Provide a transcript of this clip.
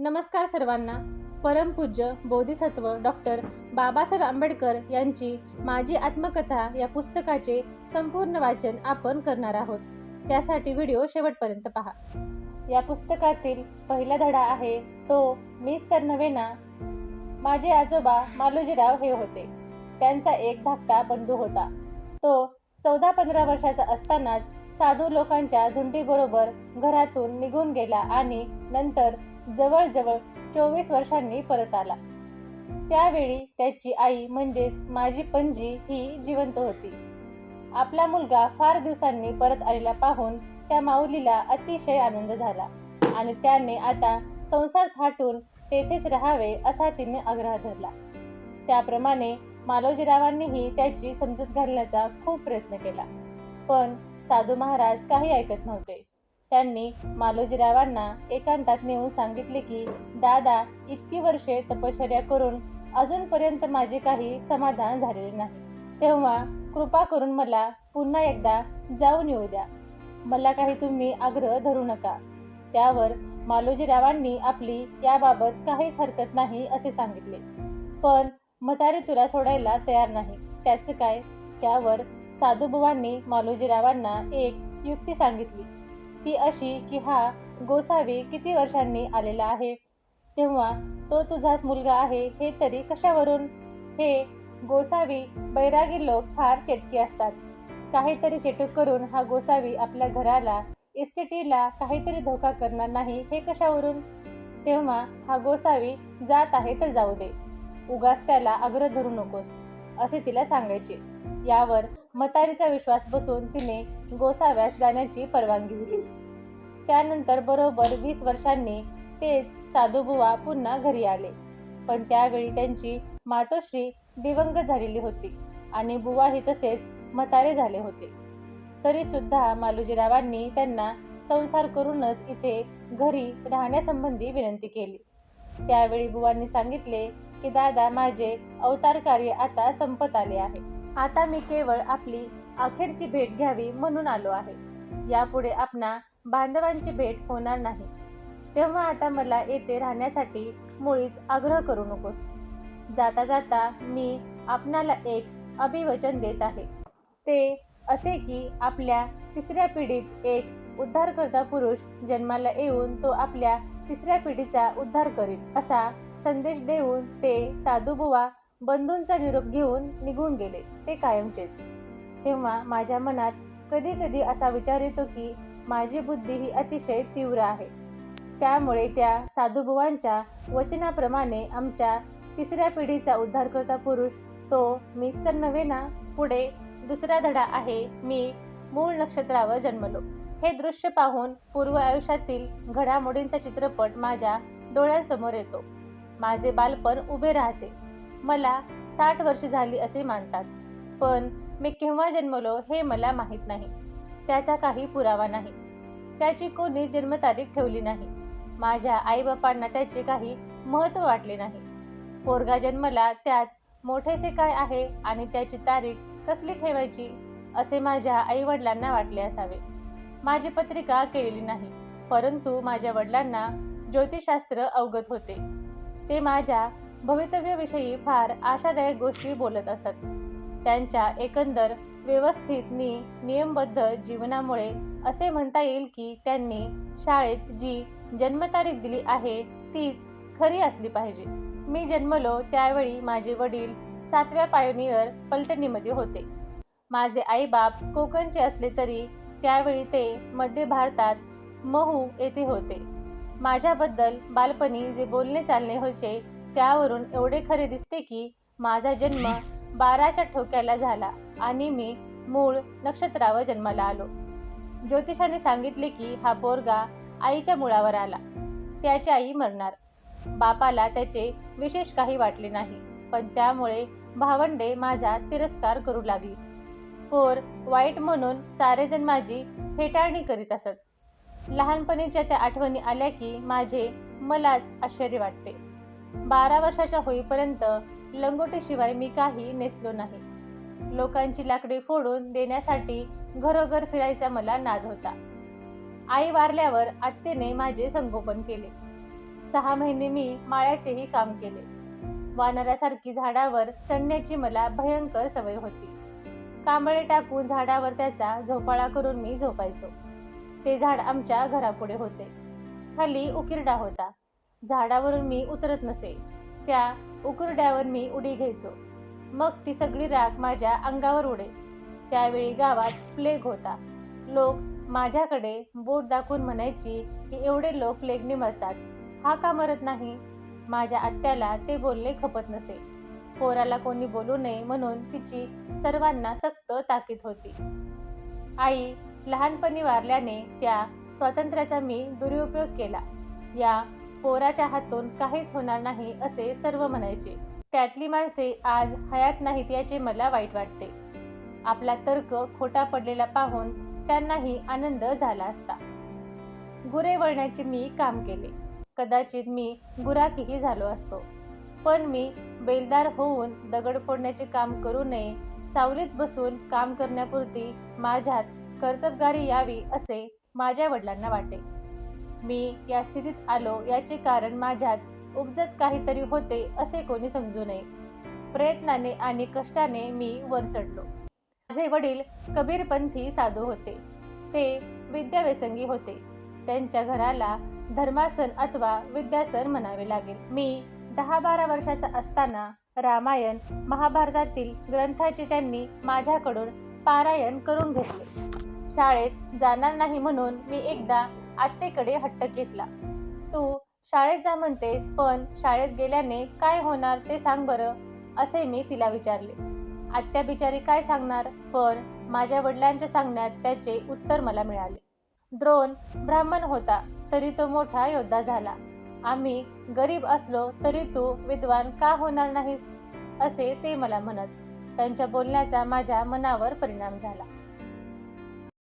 नमस्कार सर्वांना. परमपूज्य बोधिसत्व डॉक्टर बाबासाहेब आंबेडकर यांची माझी आत्मकथा या पुस्तकाचे संपूर्ण वाचन आपण करणार आहोत. त्यासाठी व्हिडिओ शेवटपर्यंत पहा. या पुस्तकातील पहिला धडा आहे तो मीच तर नव्हे ना माझे आजोबा मालोजीराव हे होते. त्यांचा एक धाकटा बंधू होता. तो चौदा पंधरा वर्षाचा असतानाच साधू लोकांच्या झुंडीबरोबर घरातून निघून गेला आणि नंतर जवळजवळ चोवीस वर्षांनी परत आला. त्यावेळी त्याची आई म्हणजेच माझी पणजी ही जिवंत होती. आपला मुलगा फार दिवसांनी परत आलेला पाहून त्या माऊलीला अतिशय आनंद झाला आणि त्याने आता संसार थाटून तेथेच राहावे असा तिने आग्रह धरला. त्याप्रमाणे मालोजीरावांनीही त्याची समजूत घालण्याचा खूप प्रयत्न केला. पण साधू महाराज काही ऐकत नव्हते. त्यांनी मालोजीरावांना एकांतात नेऊन सांगितले की दादा इतकी वर्षे तपश्चर्या करून अजूनपर्यंत माझे काही समाधान झालेले नाही. तेव्हा कृपा करून मला पुन्हा एकदा जाऊन येऊ द्या. मला काही तुम्ही आग्रह धरू नका त्यावर मालोजीरावांनी आपली याबाबत काहीच हरकत नाही असे सांगितले. पण म्हातारे तुला सोडायला तयार नाही. त्याचं काय? त्यावर साधूबुवांनी मालोजीरावांना एक युक्ती सांगितली. ती अशी की हा गोसावी किती वर्षांनी आलेला आहे? तेव्हा तो तुझाच मुलगा आहे हे तरी कशावरून? हे गोसावी बैरागी लोक फार चेटकी असतात. काहीतरी चेटूक करून हा गोसावी आपल्या घराला इस्टेटीला काहीतरी धोका करणार नाही हे कशावरून? तेव्हा हा गोसावी जात आहे तर जाऊ दे. उगाच त्याला आग्रह धरू नकोस असे तिला सांगायचे. यावर मतारीचा विश्वास बसून तिने गोसाव्यास जाण्याची परवानगी दिली त्यानंतर बरोबर वीस वर्षांनी तेच साधूबुवा पुन्हा घरी आले. पण त्यावेळी त्यांची मातोश्री दिवंगत झालेली होती आणि बुवाही तसेच म्हातारे झाले होते. तरी सुद्धा मालोजीरावांनी त्यांना संसार करूनच इथे घरी राहण्यासंबंधी विनंती केली. त्यावेळी बुवांनी सांगितले की दादा माझे अवतार कार्य आता संपत आले आहे. आता मी केवळ आपली अखेरची भेट घ्यावी म्हणून आलो आहे. यापुढे आपणा बांधवांची भेट होणार नाही. तेव्हा आता मला येथे राहण्यासाठी मुळीच आग्रह करू नकोस. जाता जाता मी आपणाला एक अभिवचन देत आहे. ते असे की आपल्या तिसऱ्या पिढीत एक उद्धारकर्ता पुरुष जन्माला येऊन तो आपल्या तिसऱ्या पिढीचा उद्धार करील असा संदेश देऊन ते साधूबुवा बंधूंचा निरोप घेऊन निघून गेले. ते कायमचेच. तेव्हा माझ्या मनात कधी कधी असा विचार येतो की माझी बुद्धी ही अतिशय तीव्र आहे. त्यामुळे त्या साधुबुवांच्या वचनाप्रमाणे आमच्या तिसऱ्या पिढीचा उद्धारकर्ता पुरुष तो मीच तर नव्हे ना? पुढे दुसरा धडा आहे मी मूळ नक्षत्रावर जन्मलो. हे दृश्य पाहून पूर्व आयुष्यातील घडामोडींचा चित्रपट माझ्या डोळ्यांसमोर येतो. माझे बालपण उभे राहते. मला साठ वर्ष झाली असे मानतात. पण मी केव्हा जन्मलो हे मला माहीत नाही. त्याचा काही पुरावा नाही. त्याची कोणी जन्मतारीख ठेवली नाही. माझ्या आईबापांना त्याचे काही महत्त्व वाटले नाही. पोरगा जन्मला त्यात मोठेसे काय आहे आणि त्याची तारीख कसली ठेवायची असे माझ्या आईवडिलांना वाटले असावे. माझी पत्रिका केलेली नाही परंतु माझ्या वडिलांना ज्योतिषशास्त्र अवगत होते. ते माझ्या भवितव्याविषयी फार आशादायक गोष्टी बोलत असत. त्यांच्या एकंदर व्यवस्थित नि नियमबद्ध जीवनामुळे असे म्हणता येईल की त्यांनी शाळेत जी जन्मतारीख दिली आहे तीच खरी असली पाहिजे. मी जन्मलो त्यावेळी माझे वडील सातव्या पायोनियर पलटणीमध्ये होते. माझे आईबाप कोकणचे असले तरी त्यावेळी ते मध्य भारतात महू येथे होते. माझ्याबद्दल बालपणी जे बोलणे चालणे होते त्यावरून एवढे खरे दिसते की माझा जन्म बाराच्या ठोक्याला झाला आणि मी मूळ नक्षत्रावर जन्माला आलो. ज्योतिषाने सांगितले की हा पोरगा आईच्या मुळावर आला. त्याची आई मरणार. बापाला त्याचे विशेष काही वाटले नाही पण त्यामुळे भावंडे माझा तिरस्कार करू लागली. पोर वाईट म्हणून सारेजण माझी फेटाळणी करीत असत. लहानपणीच्या त्या आठवणी आल्या की माझे मलाच आश्चर्य वाटते. बारा वर्षाच्या होईपर्यंत लंगोटीशिवाय मी काही नेसलो नाही. लोकांची लाकडी फोडून देण्यासाठी घरोघर फिरायचा मला नाद होता. आई वारल्यावर आत्तेने माझे संगोपन केले. सहा महिने मी माळ्याचेही काम केले. वानरासारखी झाडावर चढण्याची मला भयंकर सवय होती. कांबळे टाकून झाडावर त्याचा झोपाळा करून मी झोपायचो. ते झाड आमच्या घरापुढे होते. खाली उकिरडा होता. झाडावरून मी उतरत नसे. त्या उकुरड्यावर मी उडी घ्यायचो. मग ती सगळी राख माझ्या अंगावर उडे. त्यावेळी गावात प्लेग होता. लोक माझ्याकडे बोट दाखवून म्हणायची की एवढे लोक प्लेगने मरतात. हा का मरत नाही? माझ्या आत्याला ते बोलणे खपत नसे. पोराला कोणी बोलू नये म्हणून तिची सर्वांना सक्त ताकीद होती. आई लहानपणी वारल्याने त्या स्वातंत्र्याचा मी दुरुपयोग केला. या पोराच्या हातून काहीच होणार नाही असे सर्व म्हणायचे. त्यातली माणसे आज हयात नाहीत याचे मला वाईट वाटते. आपला तर्क खोटा पडलेला पाहून त्यांनाही आनंद झाला असता. गुरे वळण्याचे मी काम केले. कदाचित मी गुराखीही झालो असतो. पण मी बेलदार होऊन दगड फोडण्याचे काम करू नये सावलीत बसून काम करण्यापुरती माझ्यात कर्तबगारी यावी असे माझ्या वडिलांना वाटे. मी या स्थितीत आलो याचे कारण माझ्यात उपजत काहीतरी होते असे कोणी समजू नये. प्रयत्नाने आणि कष्टाने मी वर चढलो. माझे वडील कबीरपंथी साधू होते. ते विद्याव्यसंगी होते. त्यांच्या घराला धर्मासन अथवा विद्यासन म्हणावे लागेल. मी दहा बारा वर्षाचा असताना रामायण महाभारतातील ग्रंथाचे त्यांनी माझ्याकडून पारायण करून घेतले. शाळेत जाणार नाही म्हणून मी एकदा आत्तेकडे हट्ट घेतला. तू शाळेत जा म्हणतेस पण शाळेत गेल्याने काय होणार ते सांग बरं असे मी तिला विचारले. आत्या बिचारी काय सांगणार पण माझ्या वडिलांच्या सांगण्यात त्याचे उत्तर मला मिळाले. द्रोण ब्राह्मण होता तरी तो मोठा योद्धा झाला. आम्ही गरीब असलो तरी तू विद्वान का होणार नाहीस? असे ते मला म्हणत त्यांच्या बोलण्याचा माझ्या मनावर परिणाम झाला.